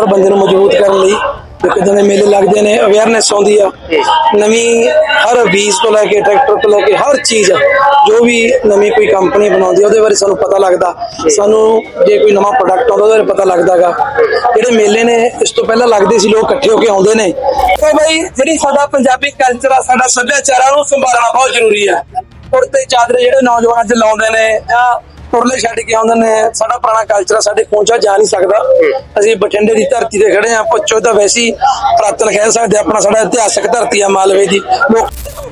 ਹਰ ਬੰਦੇ ਨੂੰ ਮਜ਼ਬੂਤ ਕਰਨ ਲਈ ਇੱਕ ਦਿਨ ਦੇ ਮੇਲੇ ਲੱਗਦੇ ਨੇ ਅਵੇਅਰਨੈਸ ਆਉਂਦੀ ਆ। ਨਵੀਂ ਹਰ ਬੀਜ ਤੋਂ ਲੈ ਕੇ ਟਰੈਕਟਰ ਤੋਂ ਲੈ ਕੇ ਹਰ ਚੀਜ਼ ਜੋ ਵੀ ਨਵੀਂ ਕੋਈ ਕੰਪਨੀ ਬਣਾਉਂਦੀ ਆ, ਉਹਦੇ ਬਾਰੇ ਸਾਨੂੰ ਪਤਾ ਲੱਗਦਾ। ਸਾਨੂੰ ਜੇ ਕੋਈ ਨਵਾਂ ਪ੍ਰੋਡਕਟ ਆਉਂਦਾ, ਉਹਦੇ ਬਾਰੇ ਪਤਾ ਲੱਗਦਾਗਾ। ਜਿਹੜੇ ਮੇਲੇ ਨੇ, ਇਸ ਤੋਂ ਪਹਿਲਾਂ ਲੱਗਦੇ ਸੀ, ਲੋਕ ਇਕੱਠੇ ਹੋ ਕੇ ਆਉਂਦੇ ਨੇ। ਤੇ ਬਈ, ਜਿਹੜੀ ਸਾਡਾ ਪੰਜਾਬੀ ਕਲਚਰ ਆ, ਸਾਡਾ ਸੱਭਿਆਚਾਰ ਆ, ਉਹਨੂੰ ਸੰਭਾਲਣਾ ਬਹੁਤ ਜ਼ਰੂਰੀ ਆ। ਕੁੜਤੇ ਚਾਦਰੇ ਜਿਹੜੇ ਨੌਜਵਾਨ ਅੱਜ ਲਾਉਂਦੇ ਨੇ ਆ ਤੁਰਲੇ ਛੱਡ ਕੇ ਆਉਂਦੇ ਨੇ। ਸਾਡਾ ਪੁਰਾਣਾ ਕਲਚਰ ਸਾਡੇ ਪਹੁੰਚਾ ਜਾ ਨਹੀਂ ਸਕਦਾ। ਅਸੀਂ ਬਠਿੰਡੇ ਦੀ ਧਰਤੀ ਤੇ ਖੜੇ ਆ ਪੁੱਛੋ ਤਾਂ ਵੈਸੀ ਪ੍ਰਾਤਨ ਕਹਿ ਸਕਦੇ ਆਪਣਾ ਸਾਡਾ ਇਤਿਹਾਸਕ ਧਰਤੀ ਆ, ਮਾਲਵੇ ਦੀ। ਲੋਕ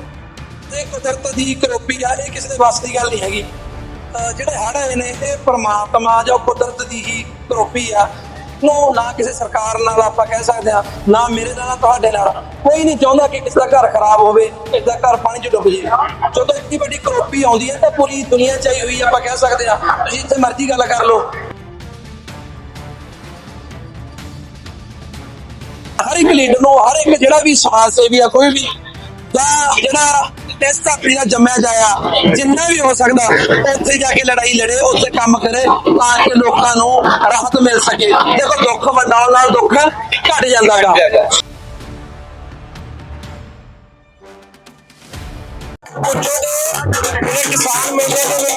ਇਹ ਕੁਦਰਤ ਦੀ ਕਰੋਪੀ ਆ, ਇਹ ਕਿਸੇ ਦੇ ਵੱਸ ਦੀ ਗੱਲ ਨਹੀਂ ਹੈਗੀ। ਜਿਹੜੇ ਹੜ ਆਏ ਨੇ, ਇਹ ਪ੍ਰਮਾਤਮਾ ਜਾਂ ਕੁਦਰਤ ਦੀ ਹੀ ਕਰੋਪੀ ਆ। ਨੂੰ ਨਾ ਕਿਸੇ ਸਰਕਾਰ ਨਾਲ ਆਪਾਂ ਕਹਿ ਸਕਦੇ ਆ ਨਾ ਮੇਰੇ ਨਾਲ ਤੁਹਾਡੇ ਨਾਲ। ਕੋਈ ਨਹੀਂ ਚਾਹੁੰਦਾ ਕਿ ਕਿਸੇ ਦਾ ਘਰ ਖਰਾਬ ਹੋਵੇ, ਕਿਸੇ ਦਾ ਘਰ ਪਾਣੀ 'ਚ ਡੁੱਬ ਜਾਵੇ ਜਦੋਂ ਇੰਨੀ ਵੱਡੀ ਕਰੋਪੀ ਆਉਂਦੀ ਹੈ, ਤਾਂ ਪੂਰੀ ਦੁਨੀਆ ਆਈ ਹੋਈ ਆਪਾਂ ਕਹਿ ਸਕਦੇ ਆ ਤੁਸੀਂ ਜਿੱਥੇ ਮਰਜ਼ੀ ਗੱਲ ਕਰ ਲਓ। ਹਰ ਇੱਕ ਲੀਡਰ ਨੂੰ, ਹਰ ਇੱਕ ਜਿਹੜਾ ਵੀ ਸਮਾਜ ਸੇਵੀ ਆ, ਕੋਈ ਵੀ, ਜਾਂ ਜਿਹੜਾ ਇਸ ਧਰਤੀ ਦਾ ਜੰਮਿਆ ਜਾਇਆ। ਜਿੰਨਾ ਵੀ ਹੋ ਸਕਦਾ, ਉੱਥੇ ਜਾ ਕੇ ਲੜਾਈ ਲੜੇ, ਉੱਥੇ ਕੰਮ ਕਰੇ, ਤਾਂ ਕਿ ਲੋਕਾਂ ਨੂੰ ਰਾਹਤ ਮਿਲ ਸਕੇ। ਦੇਖੋ, ਦੁੱਖ ਵੰਡਾਉਣ ਨਾਲ ਦੁੱਖ ਘਟ ਜਾਂਦਾ ਹੈਗਾ। ਪੁੱਛੋ ਜਿਹੜੇ ਕਿਸਾਨ ਮੇਲੇ ਦੇ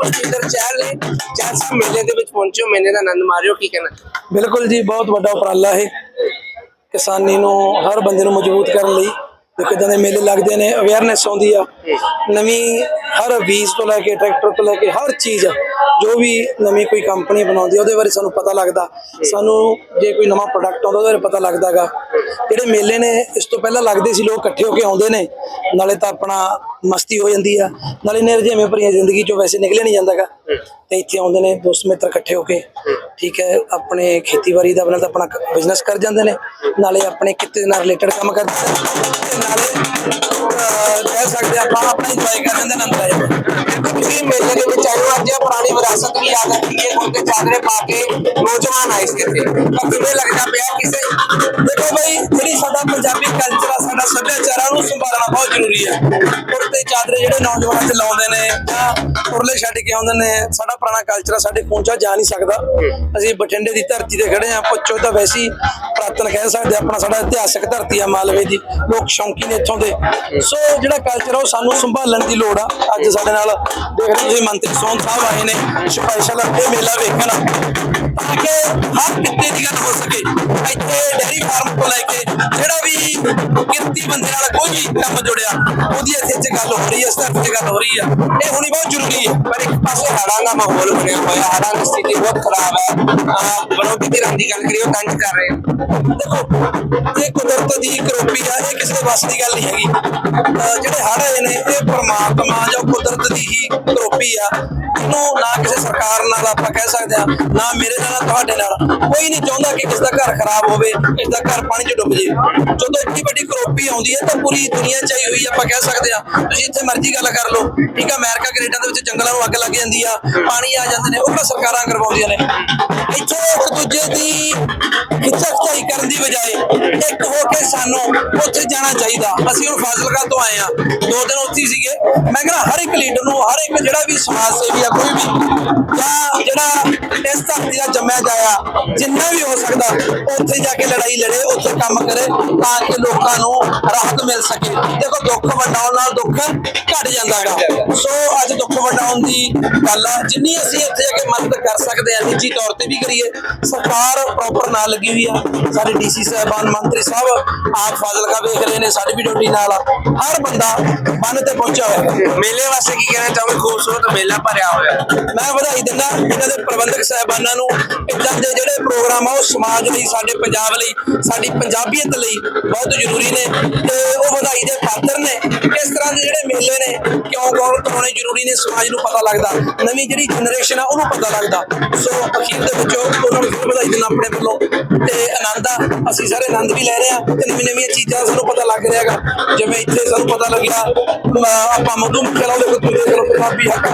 ਆ ਤਾਂ ਮੇਰੇ ਨਾਲ ਪੁਸ਼ਪਿੰਦਰ ਚਹਿਲ ਨੇ ਜੈਸਾ ਮੇਲੇ ਦੇ ਵਿੱਚ ਪਹੁੰਚੋ ਮੇਲੇ ਦਾ ਆਨੰਦ ਮਾਰਿਓ ਕੀ ਕਹਿਣਾ? ਬਿਲਕੁਲ ਜੀ ਬਹੁਤ ਵੱਡਾ ਉਪਰਾਲਾ ਹੈ ਕਿਸਾਨੀ ਨੂੰ ਹਰ ਬੰਦੇ ਨੂੰ ਮਜ਼ਬੂਤ ਕਰਨ ਲਈ। ਇੱਕ ਦਿਨ ਦੇ ਮੇਲੇ ਲੱਗਦੇ ਨੇ ਅਵੇਅਰਨੈਸ ਆਉਂਦੀ ਆ। ਨਵੀਂ ਹਰ ਬੀਜ ਤੋਂ ਲੈ ਕੇ ਟਰੈਕਟਰ ਤੋਂ ਲੈ ਕੇ ਹਰ ਚੀਜ਼ ਜੋ ਵੀ ਨਵੀਂ ਕੋਈ ਕੰਪਨੀ ਬਣਾਉਂਦੀ ਉਹਦੇ ਬਾਰੇ ਸਾਨੂੰ ਪਤਾ ਲੱਗਦਾ। ਸਾਨੂੰ ਜੇ ਕੋਈ ਨਵਾਂ ਪ੍ਰੋਡਕਟ ਆਉਂਦਾ, ਉਹਦੇ ਬਾਰੇ ਪਤਾ ਲੱਗਦਾਗਾ। ਜਿਹੜੇ ਮੇਲੇ ਨੇ, ਇਸ ਤੋਂ ਪਹਿਲਾਂ ਲੱਗਦੇ ਸੀ, ਲੋਕ ਇਕੱਠੇ ਹੋ ਕੇ ਆਉਂਦੇ ਨੇ। ਨਾਲੇ ਤਾਂ ਆਪਣਾ ਮਸਤੀ ਹੋ ਜਾਂਦੀ ਆ। ਨਾਲੇ ਨਿਰਜੇਵੇਂ ਭਰੀਆਂ ਜ਼ਿੰਦਗੀ ਚੋਂ ਵੈਸੇ ਨਿਕਲਿਆ ਨਹੀਂ ਜਾਂਦਾਗਾ। ਤੇ ਇੱਥੇ ਆਉਂਦੇ ਨੇ, ਦੋਸਤ ਮਿੱਤਰ ਇਕੱਠੇ ਹੋ ਕੇ। ਠੀਕ ਹੈ, ਆਪਣੇ ਖੇਤੀਬਾੜੀ ਦਾ ਨਾਲ ਆਪਣਾ ਬਿਜ਼ਨਸ ਕਰ ਜਾਂਦੇ ਨੇ, ਨਾਲੇ ਆਪਣੇ ਕਿੱਤੇ ਨਾਲ ਰਿਲੇਟਡ ਕੰਮ ਕਰਦੇ ਨੇ ਨਾਲੇ ਕਹਿ ਸਕਦੇ ਆਪਾਂ ਆਪਣਾ ਇੰਜੋਏ ਕਰ ਲੈਂਦੇ ਨੇ ਆਨੰਦ ਲੈ ਜਾਂਦੇ ਤੁਸੀਂ ਮੇਲੇ ਦੇ ਵਿੱਚ ਆਏ ਹੋ ਅੱਜ ਇਹ ਪੁਰਾਣੀ ਵਿਰਾਸਤ ਵੀ ਯਾਦ ਰੱਖੀ ਹੈ ਕੁੜਤੇ ਚਾਦਰੇ ਪਾ ਕੇ ਨੌਜਵਾਨ ਆਏ ਸੀ ਇੱਥੇ। ਤਾਂ ਕਿਵੇਂ ਲੱਗਦਾ ਪਿਆ ਕਿਸੇ ਪੰਜਾਬੀ ਕਲਚਰ ਆ, ਸਾਡਾ ਸੱਭਿਆਚਾਰ ਆ ਸੰਭਾਲਣਾ ਬਹੁਤ ਜ਼ਰੂਰੀ ਹੈ ਕੁੜਤੇ ਚਾਦਰੇ ਜਿਹੜੇ ਨੌਜਵਾਨ ਅੱਜ ਲਾਉਂਦੇ ਨੇ, ਜਾਂ ਤੁਰਲੇ ਛੱਡ ਕੇ ਆਉਂਦੇ ਨੇ, ਸਾਡਾ ਪੁਰਾਣਾ ਕਲਚਰ ਆ, ਸਾਡੇ ਪਹੁੰਚਾ ਜਾ ਨਹੀਂ ਸਕਦਾ। ਅਸੀਂ ਬਠਿੰਡੇ ਦੀ ਧਰਤੀ ਤੇ ਖੜੇ ਆ, ਪੁੱਛੋ ਤਾਂ ਵੈਸੀ ਪ੍ਰਾਤਨ ਕਹਿ ਸਕਦੇ ਆਪਣਾ ਸਾਡਾ ਇਤਿਹਾਸਕ ਧਰਤੀ ਆ, ਮਾਲਵੇ ਦੀ, ਲੋਕ ਸ਼ੌਂਕੀ ਨੇ ਇੱਥੋਂ ਦੇ। ਸੋ ਜਿਹੜਾ ਕਲਚਰ ਆ, ਉਹ ਸਾਨੂੰ ਸੰਭਾਲਣ ਦੀ ਲੋੜ ਆ। ਅੱਜ ਸਾਡੇ ਨਾਲ ਦੇਖ ਰਹੇ ਹੋ ਤੁਸੀਂ ਮੰਤਰੀ ਸੋਨ ਸਾਹਿਬ ਆਏ ਨੇ, ਸਪੈਸ਼ਲ ਇਹ ਮੇਲਾ ਵੇਖਣ। ਤਾਂ ਕਿ ਹਰ ਕਿੱਤੇ ਦੀ ਗੱਲ ਹੋ ਸਕੇ। ਇੱਥੇ ਡੈਰੀ ਫਾਰਮ ਤੋਂ ਲੈ ਕੇ ਜਿਹੜਾ ਵੀ ਕਿਰਤੀ ਬੰਦੇ ਨਾਲ ਕੋਈ ਕੰਮ ਜੁੜਿਆ, ਉਹਦੀ ਇੱਥੇ ਚ ਗੱਲ ਹੋ ਰਹੀ ਹੈ, ਇਸ ਤੇ ਗੱਲ ਹੋ ਰਹੀ ਆ ਇਹ ਹੋਣੀ ਬਹੁਤ ਜ਼ਰੂਰੀ ਹੈ। ਪਰ ਇੱਕ ਪਾਸੇ ਹੜਾਂ ਦਾ ਮਾਹੌਲ ਬਣਿਆ ਹੋਇਆ ਹੜਾਂ ਦੀ ਸਥਿਤੀ ਬਹੁਤ ਖਰਾਬ ਹੈ। ਵਿਰੋਧੀ ਧਿਰਾਂ ਦੀ ਗੱਲ ਕਰੀਏ, ਉਹ ਤੰਜ ਕਰ ਰਹੇ ਦੇਖੋ ਇਹ ਕੁਦਰਤ ਦੀ ਕਰੋਪੀ ਆ, ਇਹ ਕਿਸੇ ਦੇ ਵੱਸ ਦੀ ਗੱਲ ਨਹੀਂ ਹੈਗੀ। ਜਿਹੜੇ ਹੜ੍ਹ ਆਏ ਨੇ, ਇਹ ਪਰਮਾਤਮਾ ਜਾਂ ਕੁਦਰਤ ਦੀ ਹੀ ਕਰੋਪੀ ਆ। ਇਹਨੂੰ ਨਾ ਕਿਸੇ ਸਰਕਾਰ ਨਾਲ ਆਪਾਂ ਕਹਿ ਸਕਦੇ ਆ ਨਾ ਮੇਰੇ ਨਾਲ ਤੁਹਾਡੇ ਨਾਲ। ਕੋਈ ਨਹੀਂ ਚਾਹੁੰਦਾ ਕਿ ਕਿਸੇ ਦਾ ਘਰ ਖਰਾਬ ਹੋਵੇ, ਕਿਸੇ ਦਾ ਘਰ ਪਾਣੀ 'ਚ ਡੁੱਬ ਜੇ। ਜਦੋਂ ਇੰਨੀ ਵੱਡੀ ਕਰੋਪੀ ਆਉਂਦੀ ਹੈ ਤਾਂ ਪੂਰੀ ਦੁਨੀਆ ਆਈ ਹੋਈ ਆਪਾਂ ਕਹਿ ਸਕਦੇ ਆ ਤੁਸੀਂ ਜਿੱਥੇ ਮਰਜ਼ੀ ਗੱਲ ਕਰ ਲਓ। ਠੀਕ ਆ, ਅਮਰੀਕਾ, ਕੈਨੇਡਾ ਦੇ ਵਿੱਚ ਜੰਗਲਾਂ ਨੂੰ ਅੱਗ ਲੱਗ ਜਾਂਦੀ ਆ, ਪਾਣੀ ਆ ਜਾਂਦੇ ਨੇ, ਉਹ ਤਾਂ ਸਰਕਾਰਾਂ ਕਰਵਾਉਂਦੀਆਂ ਨੇ। ਇੱਥੇ ਇੱਕ ਦੂਜੇ ਦੀ ਖਿੱਚਾਖਾਈ ਕਰਨ ਦੀ ਬਜਾਏ ਸਾਨੂੰ ਉੱਥੇ ਜਾਣਾ ਚਾਹੀਦਾ। ਅਸੀਂ ਹੁਣ ਫਾਜ਼ਿਲਕਾ ਤੋਂ ਆਏ ਆ ਦੋ ਦਿਨ ਉੱਥੇ ਸੀਗੇ। ਮੈਂ ਕਹਿੰਦਾ ਹਰ ਇੱਕ ਲੀਡਰ ਨੂੰ, ਹਰ ਇੱਕ ਜਿਹੜਾ ਵੀ ਸਮਾਜ ਸੇਵੀ ਆ, ਕੋਈ ਵੀ, ਜਾਂ ਜਿਹੜਾ ਇਸ ਧਰਤੀ ਦਾ ਜੰਮਿਆ ਜਾਇਆ, ਜਿੰਨਾ ਵੀ ਹੋ ਸਕਦਾ, ਉੱਥੇ ਜਾ ਕੇ ਲੜਾਈ ਲੜੇ, ਉੱਥੇ ਕੰਮ ਕਰੇ, ਤਾਂ ਕਿ ਲੋਕਾਂ ਨੂੰ ਰਾਹਤ ਮਿਲ ਸਕੇ। ਦੇਖੋ, ਦੁੱਖ ਵੰਡਾਉਣ ਨਾਲ ਦੁੱਖ ਘਟ ਜਾਂਦਾ ਹੈਗਾ ਸੋ, ਅੱਜ ਦੁੱਖ ਵੰਡਾਉਣ ਦੀ ਗੱਲ ਆ। ਜਿੰਨੀ ਅਸੀਂ ਇੱਥੇ ਜਾ ਕੇ ਮਦਦ ਕਰ ਸਕਦੇ ਆ, ਨਿੱਜੀ ਤੌਰ ਤੇ ਵੀ ਕਰੀਏ, ਸਰਕਾਰ ਪ੍ਰੋਪਰ ਨਾਲ ਲੱਗੀ ਹੋਈ ਆ। ਸਾਡੇ ਡੀਸੀ ਸਾਹਿਬਾਨ, ਮੰਤਰੀ ਸਾਹਿਬ ਆਪ ਫਾਜ਼ਿਲਕਾ ਵੇਖ ਰਹੇ ਨੇ ਸਾਡੀ ਵੀ ਡਿਊਟੀ ਨਾਲ ਹਰ ਬੰਦਾ ਬੰਨ ਤੇ ਪਹੁੰਚਿਆ ਹੋਇਆ। ਹੈ ਮੇਲੇ ਵਾਸਤੇ ਕੀ ਕਹਿਣਾ ਚਾਹੋਗੇ? ਖੂਬਸੂਰਤ ਮੇਲਾ ਭਰਿਆ ਹੋਇਆ। ਮੈਂ ਵਧਾਈ ਦਿੰਦਾ ਇਹਨਾਂ ਦੇ ਪ੍ਰਬੰਧਕ ਸਾਹਿਬਾਨਾਂ ਨੂੰ ਇਦਾਂ ਦੇ ਜਿਹੜੇ ਪ੍ਰੋਗਰਾਮ ਆ ਉਹ ਸਮਾਜ ਲਈ ਸਾਡੇ ਪੰਜਾਬ ਲਈ ਸਾਡੀ ਪੰਜਾਬੀਅਤ ਲਈ ਬਹੁਤ ਜ਼ਰੂਰੀ ਨੇ ਤੇ ਉਹ ਵਧਾਈ ਦੇ ਪਾਤਰ ਨੇ। ਇਸ ਤਰ੍ਹਾਂ ਦੇ ਜਿਹੜੇ ਮੇਲੇ ਨੇ ਕਿਉਂ ਕੌਣ ਕਰਾਉਣੇ ਜ਼ਰੂਰੀ ਨੇ ਸਮਾਜ ਨੂੰ ਪਤਾ ਲੱਗਦਾ। ਨਵੀਂ ਜਿਹੜੀ ਜਨਰੇਸ਼ਨ ਆ ਉਹਨੂੰ ਪਤਾ ਲੱਗਦਾ। ਸੋ ਅਖੀਰ ਦੇ ਵਿੱਚ ਉਹਨਾਂ ਨੂੰ ਫਿਰ ਆਪਣੇ ਵੱਲੋਂ ਤੇ ਆਨੰਦ ਆ, ਅਸੀਂ ਸਾਰੇ ਆਨੰਦ ਵੀ ਲੈ ਰਹੇ ਆ ਤੇ ਨਵੀਂ ਨਵੀਆਂ ਚੀਜ਼ਾਂ ਸਾਨੂੰ ਪਤਾ ਲੱਗ ਰਿਹਾਗਾ ਜਿਵੇਂ ਇੱਥੇ ਸਾਨੂੰ ਪਤਾ ਲੱਗਿਆ ਆਪਾਂ ਮਧੂ ਮੁਖੀ ਲਾਉਂਦੇ ਕੋ ਤੁਸੀਂ ਦੇਖ ਪੰਜਾਬੀ ਹੱਕ,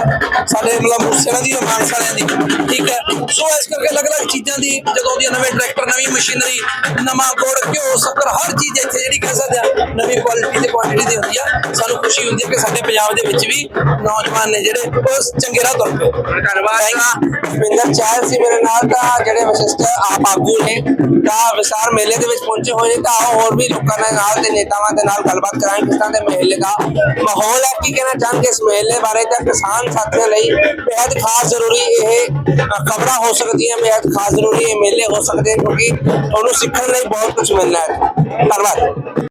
ਸਾਡੇ ਮਤਲਬ ਦੂਸਰਿਆਂ ਦੀ ਮਾਨਸਾ ਵਾਲਿਆਂ ਦੀ, ਠੀਕ ਹੈ? ਸੋ ਇਸ ਕਰਕੇ ਅਲੱਗ-ਅਲੱਗ ਚੀਜ਼ਾਂ ਦੀ, ਜਦੋਂ ਆਉਂਦੀ ਨਵੇਂ ਟਰੈਕਟਰ, ਨਵੀਂ ਮਸ਼ੀਨਰੀ, ਨਵਾਂ ਗੁੜ, ਘਿਓ ਸ਼ੱਕਰ ਹਰ ਚੀਜ਼ ਇੱਥੇ ਜਿਹੜੀ ਕਹਿ ਸਕਦੇ ਆ ਨਵੀਂ ਕੁਆਲਿਟੀ ਤੇ ਕੁਆਂਟੀਟੀ ਦੀ ਹੁੰਦੀ ਆ। ਸਾਨੂੰ ਖੁਸ਼ੀ ਹੁੰਦੀ ਹੈ ਕਿ ਸਾਡੇ ਪੰਜਾਬ ਦੇ ਵਿੱਚ ਵੀ ਨੌਜਵਾਨ ਨੇ ਜਿਹੜੇ ਉਹ ਚੰਗੇ ਰਾਹ ਤੁਰ ਪਏ। ਧੰਨਵਾਦ ਵਿੰਦਰ ਚਾਹ ਸੀ ਮੇਰੇ ਨਾਲ ਤਾਂ ਜਿਹੜੇ ਵਿਸ਼ਿਸ਼ਟ ਆਪ ਆਗੂ ਨੇ ਤਾਂ ਵਿਸਾਰ ਮੇਲੇ ਦੇ ਵਿੱਚ ਪਹੁੰਚੇ ਹੋਏ ਤਾਂ ਹੋਰ ਵੀ ਲੋਕਾਂ ਦੇ ਨਾਲ ਤੇ ਨੇਤਾਵਾਂ ਦੇ ਨਾਲ ਗੱਲਬਾਤ ਕਰਾਂਗੇ ਕਿਸ ਤਰ੍ਹਾਂ ਦੇ ਮੇਲੇ ਦਾ ਮਾਹੌਲ ਹੈ ਕੀ ਕਹਿਣਾ ਚਾਹੁੰਦੇ ਇਸ ਮੇਲੇ ਬਾਰੇ ਤਾਂ ਕਿਸਾਨ ਸਾਥੀਆਂ ਲਈ ਬੇहद ਖਾਸ ਜ਼ਰੂਰੀ ਇਹ ਖਬਰਾਂ ਹੋ ਸਕਦੀਆਂ ਬੇहद ਖਾਸ ਜ਼ਰੂਰੀ ਇਹ ਮੇਲੇ ਹੋ ਸਕਦੇ ਕਿਉਂਕਿ ਤੁਹਾਨੂੰ ਸਿੱਖਣ ਲਈ ਬਹੁਤ ਕੁਝ ਮਿਲਣਾ ਹੈ। ਧੰਨਵਾਦ।